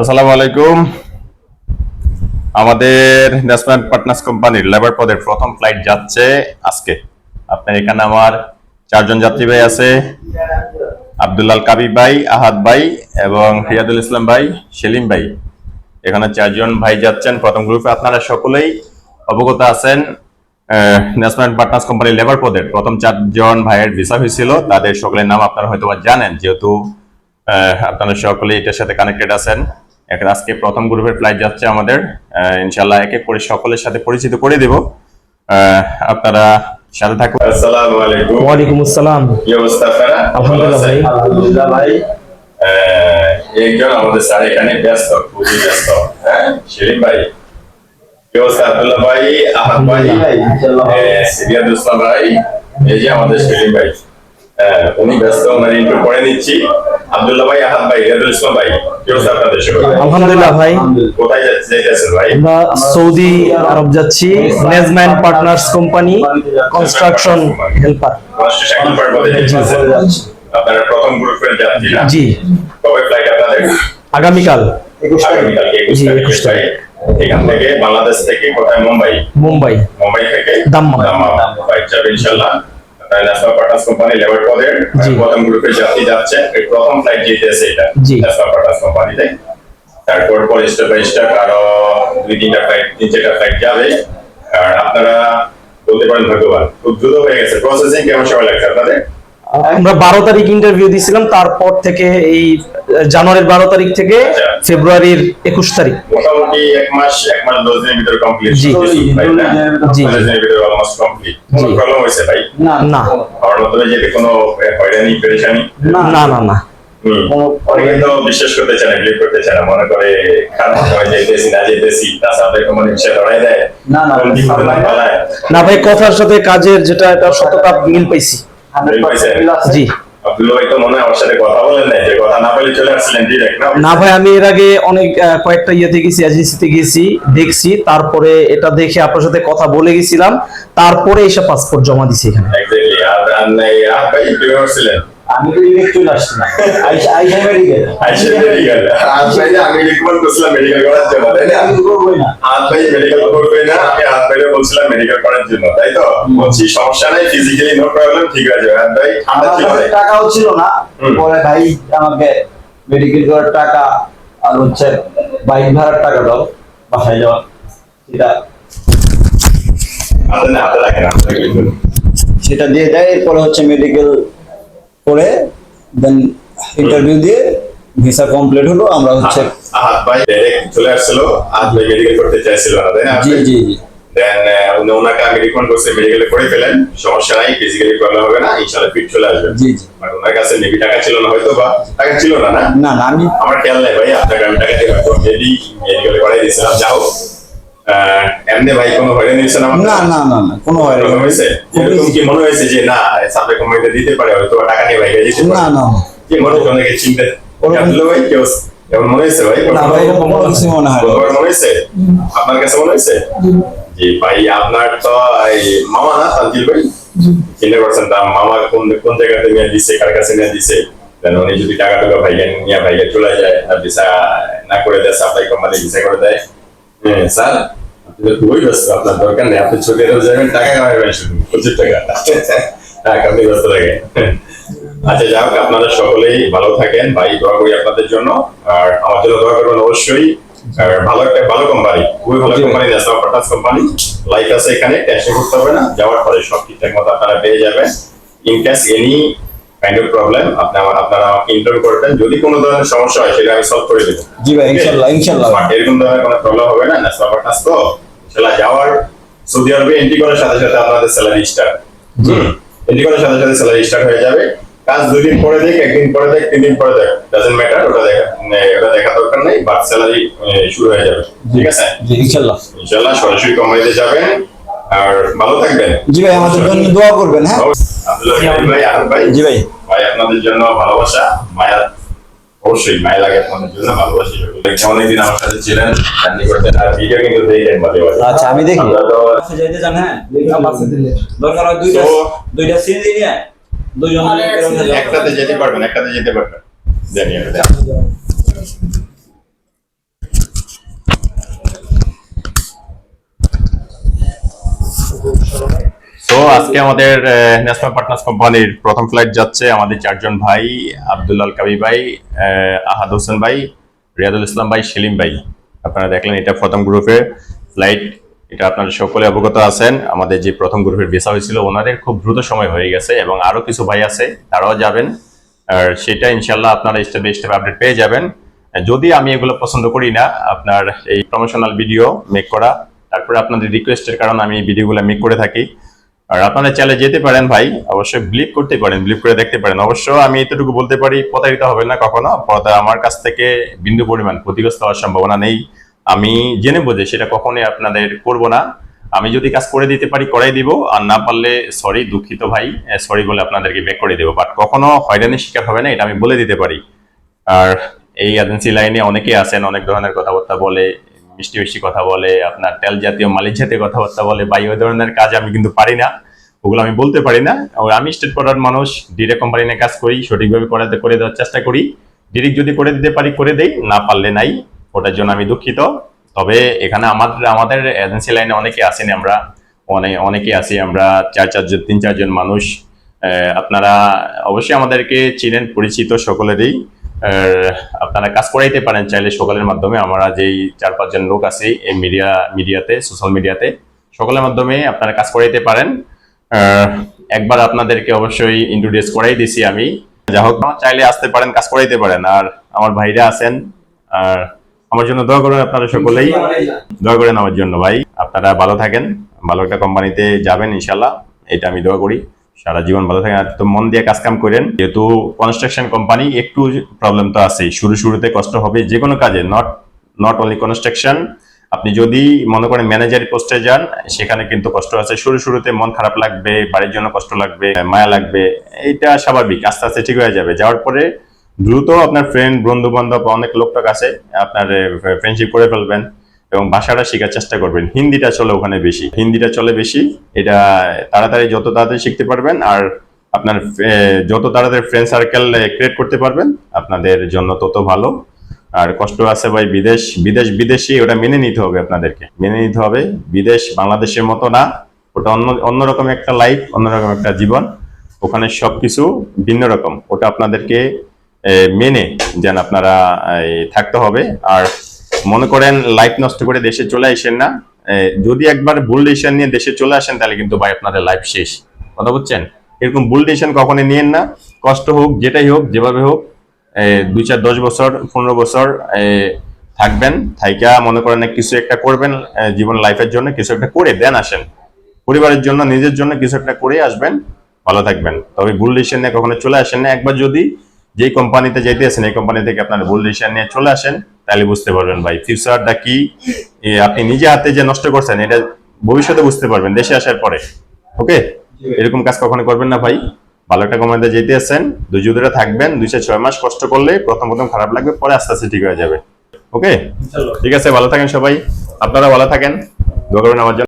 আসসালামু আলাইকুম। আমাদের ন্যাশনাল পার্টনার্স কোম্পানির লেবার পদের প্রথম ফ্লাইট যাচ্ছে আজকে। আপনার এখানে আমার চারজন যাত্রী ভাই আছে, আব্দুল্লাল কাবিব ভাই, আহাদ ভাই এবং রিয়াদুল ইসলাম ভাই, সেলিম ভাই। এখানে চারজন ভাই যাচ্ছেন প্রথম গ্রুপে। আপনারা সকলেই অবগত আছেন ন্যাশনাল পার্টনার্স কোম্পানির লেবার পদের। প্রথম চারজন ভাইয়ের ভিসা হয়েছিল, তাদের সকলের নাম আপনারা হয়তো জানেন, যেহেতু আপনারা সকলেই এটার সাথে কানেক্টেড আছেন। আজকে প্রথম গ্রুপের ফ্লাইট যাচ্ছে আমাদের। ইনশাল্লাহ এক এক করে সকলের সাথে পরিচিত করে দেব। আহ, আপনারা সাথে থাকুন। আসসালামু আলাইকুম। ওয়ালাইকুম আসসালাম। কি অবস্থা আপনারা? আলহামদুলিল্লাহ ভাই। আলহামদুলিল্লাহ ভাই। একজন আমাদের স্যার এখানে ব্যস্ত খুবই ব্যস্ত। হ্যাঁ সেলিম ভাই। কি অবস্থা আব্দুল্লাহ ভাই আহাদ ভাই ভাই এই যে আমাদের সেলিম ভাই। উনি ব্যস্ত মানে একটু নিচ্ছি। আব্দুল্লাহ ভাই আহাদ ভাই রিয়াদুল ইসলাম ভাই আপনাদের আলহামদুলিল্লাহ ভাই। কোথায় যাচ্ছে যাইতেছেন ভাই? আমরা সৌদি আরব যাচ্ছি নেজম্যান partners company construction helper construction আপনারা প্রথম গ্রুপের যাত্রী জি। কবে ফ্লাইট আপনাদের? আগামীকাল। একুশ তারিখ। এখান থেকে বাংলাদেশ থেকে কোথায়? মুম্বাই। মুম্বাই। মুম্বাই থেকে? দাম্মাম। ফ্লাইট যাবে ইনশাল্লাহ। আপনার ন্যাশনাল পার্টনার্স কোম্পানি লেবার পদের প্রথম গ্রুপের যাত্রী যাচ্ছে। এই প্রথম ফ্লাইট যেতেছে এটা। ন্যাশনাল পার্টনার্স কোম্পানিতে তারপর পরে স্টেপ বাই স্টেপ আরও দুই তিনটা ফ্লাইট তিন চারটা ফ্লাইট যাবে। আর আপনারা বলতে পারেন ভগবান খুব দ্রুত হয়ে গেছে। প্রসেসিং কেমন সময় লাগছে আপনাদের? আমরা বারো তারিখ ইন্টারভিউ দিয়েছিলাম তারপর থেকে এই জানুয়ারির বারো তারিখ থেকে আচ্ছা। ফেব্রুয়ারির একুশ তারিখ। মোটামুটি এক মাস এক মাস দশ দিনের ভিতরে কমপ্লিট জি। জি। দশ দিনের ভিতরে অলমোস্ট কমপ্লিট কোনো প্রবলেম হয়েছে ভাই? না। আমার মাধ্যমে যেতে কোনো হয়রানি পেরেশানি? না না না হুম। অনেকে তো বিশ্বাস করতে চায় না বিলিভ করতে চায় না। মনে করে খারাপ সময় যেতেছি না যেতেছি তাছাড়া কোনো রিক্সা ধরাই দেয়। না, না, না ভাই কথার সাথে কাজের যেটা এটা সততা মিল পাইছি। জি। আব্দুল্লাহ ভাই তো মনে হয় আমার সাথে কথা বলেন নাই যে কথা না বলে চলে আসছিলেন ডিরেক্ট না? না ভাই আমি এর আগে অনেক কয়েকটা ইয়েতে গেছি এজেন্সিতে গেছি দেখছি তারপরে এটা দেখে আপনার সাথে কথা বলে গেছিলাম তারপরে এসে পাসপোর্ট জমা দিছি এখানে। ভাই আমি তো ইলেক্ট চলে আসছি না। আইসা আইসা মেডিকেল আইসা মেডিকেল আর ভাই আমি রিকমেন্ড করছিলাম মেডিকেল করার জন্য তাই না? আমি না। হাত ভাই মেডিকেল করবে না আমি হাত ভাইরে বলছিলাম মেডিকেল করার জন্য তাই তো? বলছি সমস্যা নাই ফিজিক্যালি নো প্রবলেম ঠিক আছে। হাত ভাই ঠান্ডা ছিল। টাকাও না। পরে ভাই আমাকে মেডিকেল করার টাকা আর হচ্ছে বাইক ভাড়ার টাকা দাও বাসায় যাওয়া। সেটা। সেটা দিয়ে দেয় এরপরে হচ্ছে মেডিকেল করে দেন ইন্টারভিউ দিয়ে ভিসা কমপ্লিট হলো আমরা হচ্ছে হাত ভাই ডাইরেক্ট চলে আসছিল হাত ভাই মেডিকেল করতে চাইছিল না তাই না? জি জি জি। দেন উনি ওনাকে আমি রিকমেন্ড করছি মেডিকেলে করে ফেলেন সমস্যা নাই ফিজিক্যালি প্রবলেম হবে না ইনশাআল্লাহ ফিট চলে আসবে। জি জি। আর ওনার কাছে মেবি টাকা ছিল না হয়তো বা টাকা ছিল না না? না আমি আমার খেয়াল নাই ভাই আপনাকে আমি টাকা দিয়ে মেবি মেডিকেলে করাই দিয়েছিলাম যাও এমনি ভাই কোনো হয়রানি নিয়েছেন আমার না না না না কোনো হয় হয়েছে? এরকম কি মনে হয়েছে যে না সাবজেক্ট কোম্পানিতে দিতে পারে হয়তো টাকা নিয়ে ভাই যেতে না না। কি মনে হচ্ছে অনেকে চিন্তা? ওরকম- ভাই কেউ এমন মনে হয়েছে ভাই? না ভাই এরকম কিছু মনে হয় মনে হয়েছে? আপনার কাছে মনে হয়েছে? জি ভাই আপনার তো এই মামা না তানজিল ভাই? চিন্তা করছেন তা মামা কোন কোন জায়গাতে নিয়ে দিছে কার কাছে নিয়ে দিছে? দেন উনি যদি টাকা টাকা ভাইকে নিয়ে ভাইকে চলে যায় আর ভিসা না করে দেয় সাপ্লাই কোম্পানি ভিসা করে দেয় হ্যাঁ স্যার আপনি তো খুবই ব্যস্ত আপনার দরকার নেই আপনি ছুটি রোজ যাবেন টাকা কামাবেন শুধু প্রচুর টাকা। টাকা আপনি ব্যস্ত থাকেন। আচ্ছা যাই হোক আপনারা সকলেই ভালো থাকেন ভাই দোয়া করি আপনাদের জন্য আর আমার জন্য দোয়া করবেন অবশ্যই। আর ভালো একটা ভালো কোম্পানি খুবই ভালো company national partners company life আছে এখানে টেনশন করতে হবে না যাওয়ার পরে সব ঠিকঠাক মতো আপনারা পেয়ে যাবেন। In case any kind of problem আপনি আমার আপনারা আমাকে ইন্টারভিউ করবেন যদি কোনো ধরনের সমস্যা হয় সেটা আমি সলভ করে দেবো। জি ভাই ইনশাল্লাহ Smart, এরকম ধরনের কোনো প্রবলেম হবে না ন্যাশনাল পার্টনার্স তো ইনশাল্লাহ যাওয়ার সৌদি আরবে এন্ট্রি করার সাথে সাথে আপনাদের স্যালারি স্টার্ট এন্ট্রি করার সাথে সাথে স্যালারি স্টার্ট হয়ে যাবে। কাজ দুই দিন পরে দেখ একদিন পরে দেখ তিন দিন পরে দেখ। ডাজেন্ট ম্যাটার ওটা দেখা মানে ওটা দেখা দরকার নেই বাট স্যালারি শুরু হয়ে যাবে। ঠিক আছে? জি ইনশাল্লাহ। ইনশাল্লাহ সরাসরি কোম্পানিতে যাবেন। আর ভালো থাকবেন। জি ভাই আমাদের জন্য দোয়া করবেন হ্যাঁ? জি ভাই। ভাই আপনাদের জন্য ভালোবাসা মায়া অবশ্যই মায়া লাগে আপনাদের জন্য ভালোবাসি অনেকদিন আমার সাথে ছিলেন আচ্ছা আমি দেখি। একটাতে যেতে পারবেন একটাতে যেতে পারবেন। জানি আজকে আমাদের ন্যাশনাল পার্টনার্স কোম্পানির প্রথম ফ্লাইট যাচ্ছে আমাদের চারজন ভাই, আব্দুল্লাল কাবি ভাই আহাদ হোসেন ভাই, রিয়াদুল ইসলাম ভাই, সেলিম ভাই। আপনারা দেখলেন এটা প্রথম গ্রুপের ফ্লাইট এটা আপনারা সকলে অবগত আছেন। আমাদের যে প্রথম গ্রুপের ভিসা হয়েছিল, ওনাদের খুব দ্রুত সময় হয়ে গেছে এবং আরও কিছু ভাই আছে, তারাও যাবেন। আর সেটা ইনশাল্লাহ আপনারা স্টেপ বাই স্টেপ আপডেট পেয়ে যাবেন। যদি আমি এগুলো পছন্দ করি না, আপনার এই প্রমোশনাল ভিডিও মেক করা, তারপরে আপনাদের রিকোয়েস্টের কারণে আমি ভিডিওগুলো মেক করে থাকি। আর আপনারা চাইলে যেতে পারেন ভাই, অবশ্যই বিলিভ করতে পারেন বিলিভ করে দেখতে পারেন। অবশ্য আমি এতটুকু বলতে পারি, প্রতারিত হবে না কখনো। পরে আমার কাছ থেকে বিন্দু পরিমাণ ক্ষতিগ্রস্ত হওয়ার সম্ভাবনা নেই। আমি জেনে বুঝে সেটা কখনোই আপনাদের করব না। আমি যদি কাজ করে দিতে পারি, করাই দিব। আর না পারলে সরি দুঃখিত ভাই সরি বলে আপনাদেরকে ব্যাক করে দেবো। বাট কখনো হয়রানির শিকার হবে না, এটা আমি বলে দিতে পারি। আর এই এজেন্সি লাইনে অনেকে আছেন, অনেক ধরনের কথাবার্তা বলে মিষ্টি মিষ্টি কথা বলে, আপনার তেল জাতীয় মালিক জাতীয় কথাবার্তা বলে, বা ওই ধরনের কাজ আমি কিন্তু পারি না, ওগুলো আমি বলতে পারি না। আমি স্টেট পড়ার মানুষ ডিরেক্ট কোম্পানি নিয়ে কাজ করি, সঠিকভাবে করাতে, করে দেওয়ার চেষ্টা করি। ডিরেক্ট যদি করে দিতে পারি, করে দেই, না পারলে নাই, ওটার জন্য আমি দুঃখিত। তবে এখানে আমাদের আমাদের এজেন্সি লাইনে অনেকে আছেন আমরা অনেক অনেকে আছি আমরা, চার চারজন, তিন চারজন মানুষ। আপনারা অবশ্যই আমাদেরকে চিনেন, পরিচিত সকলেরই। আপনারা কাজ করাইতে পারেন, চাইলে সকলের মাধ্যমে। আমরা যেই চার পাঁচজন লোক আছে এই মিডিয়া মিডিয়াতে সোশ্যাল মিডিয়াতে সকলের মাধ্যমে আপনারা কাজ করাইতে পারেন। একবার আপনাদেরকে অবশ্যই ইন্ট্রোডিউস করাই দিছি আমি। যা হোক, চাইলে আসতে পারেন, কাজ করাইতে পারেন। আর আমার ভাইরা আছেন, আর আমার জন্য দোয়া করেন আপনারা সকলেই। দোয়া করেন আমার জন্য, ভাই। আপনারা ভালো থাকেন, ভালো একটা কোম্পানিতে যাবেন ইনশাল্লাহ এটা আমি দোয়া করি। সারা জীবন ভালো থাকেন। আর তো মন দিয়ে কাজ কাম করেন। যেহেতু কনস্ট্রাকশন কোম্পানি একটু প্রবলেম তো আছেই। শুরু শুরুতে কষ্ট হবে যে কোনো কাজে নট নট অনলি কনস্ট্রাকশন আপনি যদি মনে করেন ম্যানেজার পোস্টে যান, সেখানে কিন্তু কষ্ট আছে। শুরু শুরুতে মন খারাপ লাগবে, বাড়ির জন্য কষ্ট লাগবে, মায়া লাগবে এটা স্বাভাবিক, আস্তে আস্তে ঠিক হয়ে যাবে। যাওয়ার পরে দ্রুত আপনার ফ্রেন্ড বন্ধু বান্ধব অনেক লোকটাক আছে, আপনার ফ্রেন্ডশিপ করে ফেলবেন। এবং ভাষাটা শেখার চেষ্টা করবেন। হিন্দিটা চলে ওখানে বেশি। হিন্দিটা চলে বেশি, এটা তাড়াতাড়ি যত তাড়াতাড়ি শিখতে পারবেন আর আপনার যত তাড়াতাড়ি ফ্রেন্ড সার্কেল ক্রিয়েট করতে পারবেন, আপনাদের জন্য তত ভালো। আর কষ্ট আছে ভাই, বিদেশ বিদেশ, বিদেশি ওটা মেনে নিতে হবে আপনাদেরকে। মেনে নিতে হবে, বিদেশ বাংলাদেশের মতো না। ওটা অন্য অন্যরকম একটা লাইফ অন্যরকম একটা জীবন। ওখানে সব কিছু ভিন্ন রকম। ওটা আপনাদেরকে মেনে যেন আপনারা থাকতে হবে। আর মনে করেন লাইফ নষ্ট করে দেশে চলে আসেন না যদি একবার ভুল ডিসিশন নিয়ে দেশে চলে আসেন, তাহলে কিন্তু ভাই আপনাদের লাইফ শেষ। কথা বুঝছেন? এরকম ভুল ডিসিশন কখনই নিয়েন না। কষ্ট হোক, যেটাই হোক, যেভাবে হোক দুই চার দশ বছর, পনেরো বছর থাকবেন, থাইকা মনে করেন কিছু একটা করবেন জীবন লাইফের জন্য কিছু একটা করে দেন আসেন। পরিবারের জন্য, নিজের জন্য কিছু একটা করে আসবেন, ভালো থাকবেন। তবে ভুল ডিসিশন নিয়ে কখনো চলে আসেন না। একবার যদি যেই কোম্পানিতে যেতে আসেন, এই কোম্পানি থেকে আপনার ভুল ডিসিশন নিয়ে চলে আসেন তাহলে বুঝতে পারবেন ভাই। ফিউচারটা কি? আপনি নিজে হাতে যে নষ্ট করছেন এটা ভবিষ্যতে বুঝতে পারবেন দেশে আসার পরে। ওকে? এরকম কাজ কখনো করবেন না ভাই। ভালো একটা কোম্পানিতে যেতে আছেন দুই ধরে থাকবেন দুই ছয় মাস কষ্ট করলে প্রথম প্রথম খারাপ লাগবে পরে আস্তে আস্তে ঠিক হয়ে যাবে। ওকে? ঠিক আছে ভালো থাকেন সবাই। আপনারা ভালো থাকেন। দোয়া করবেন আমার জন্য।